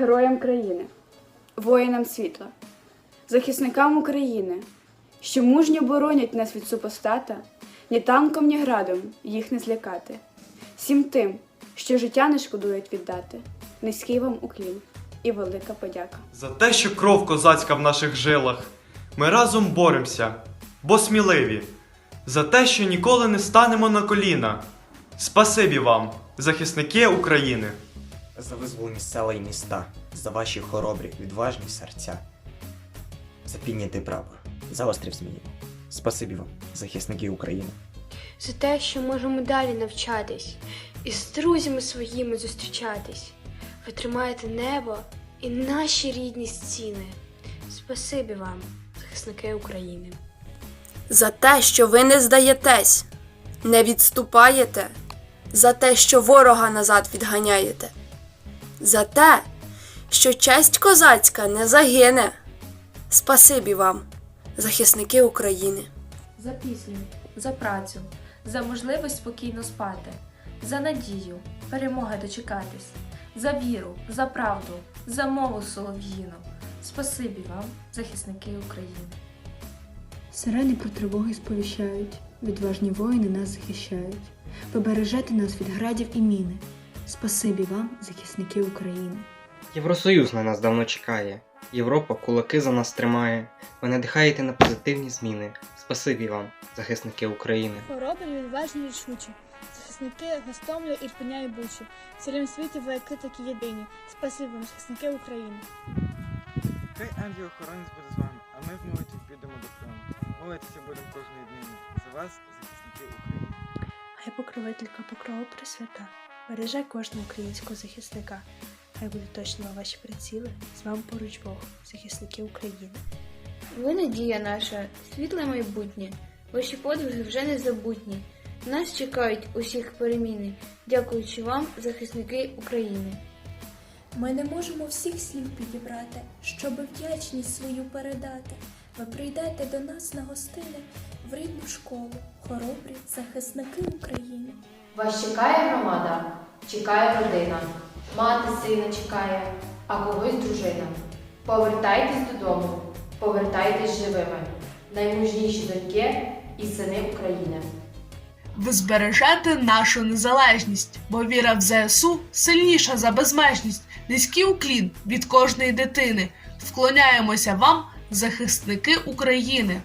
героям країни, воїнам світла, захисникам України, що мужньо боронять нас від супостата, ні танком, ні градом їх не злякати. Всім тим, що життя не шкодують віддати, низький вам уклін і велика подяка. За те, що кров козацька в наших жилах, ми разом боремося, бо сміливі. За те, що ніколи не станемо на коліна. Спасибі вам, захисники України. За визволені села і міста, за ваші хоробрі, відважні серця, за піднятий прапор, за острів змії. Спасибі вам, захисники України. за те, що можемо далі навчатись і з друзями своїми зустрічатись. Ви тримаєте небо і наші рідні стіни. Спасибі вам, захисники України. за те, що ви не здаєтесь, не відступаєте, за те, що ворога назад відганяєте, за те, що честь козацька не загине. Спасибі вам, захисники України. за пісню, за працю, за можливість спокійно спати, за надію, перемоги дочекатись, за віру, за правду, за мову солов'їну. Спасибі вам, захисники України. Сирени про тривоги сповіщають, відважні воїни нас захищають. Ви бережете нас від градів і міни. Спасибі вам, захисники України. Євросоюз на нас давно чекає. Європа кулаки за нас тримає. Ви надихаєте на позитивні зміни. Спасибі вам, захисники України. Хоробрі, відважні, рішучі. Захисники Гостомля, Ірпеня і Бучі. В цілім світі вояки такі єдині. Спасибі вам, захисники України. Хай ангел-охоронець буде з вами, а ми в молитві підемо до храму. Молитися будемо кожної днини. За вас, захисники України. Хай покровителька покрова Пресвята береже кожного українського захисника. Хай буде точно ваші приціли, з вами поруч Бог, захисники України. Ви надія наша, світле майбутнє. Ваші подвиги вже не забутні. Нас чекають усіх переміни, дякуючи вам, захисники України. Ми не можемо всіх слів підібрати, щоб вдячність свою передати. Ви прийдете до нас на гостини в рідну школу, хоробрі захисники України. Вас чекає громада, чекає родина, мати сина чекає, а когось дружина. Повертайтесь додому, повертайтесь живими, наймужніші доньки і сини України. Ви збережете нашу незалежність, бо віра в ЗСУ сильніша за безмежність, низький уклін від кожної дитини. Вклоняємося вам, захисники України.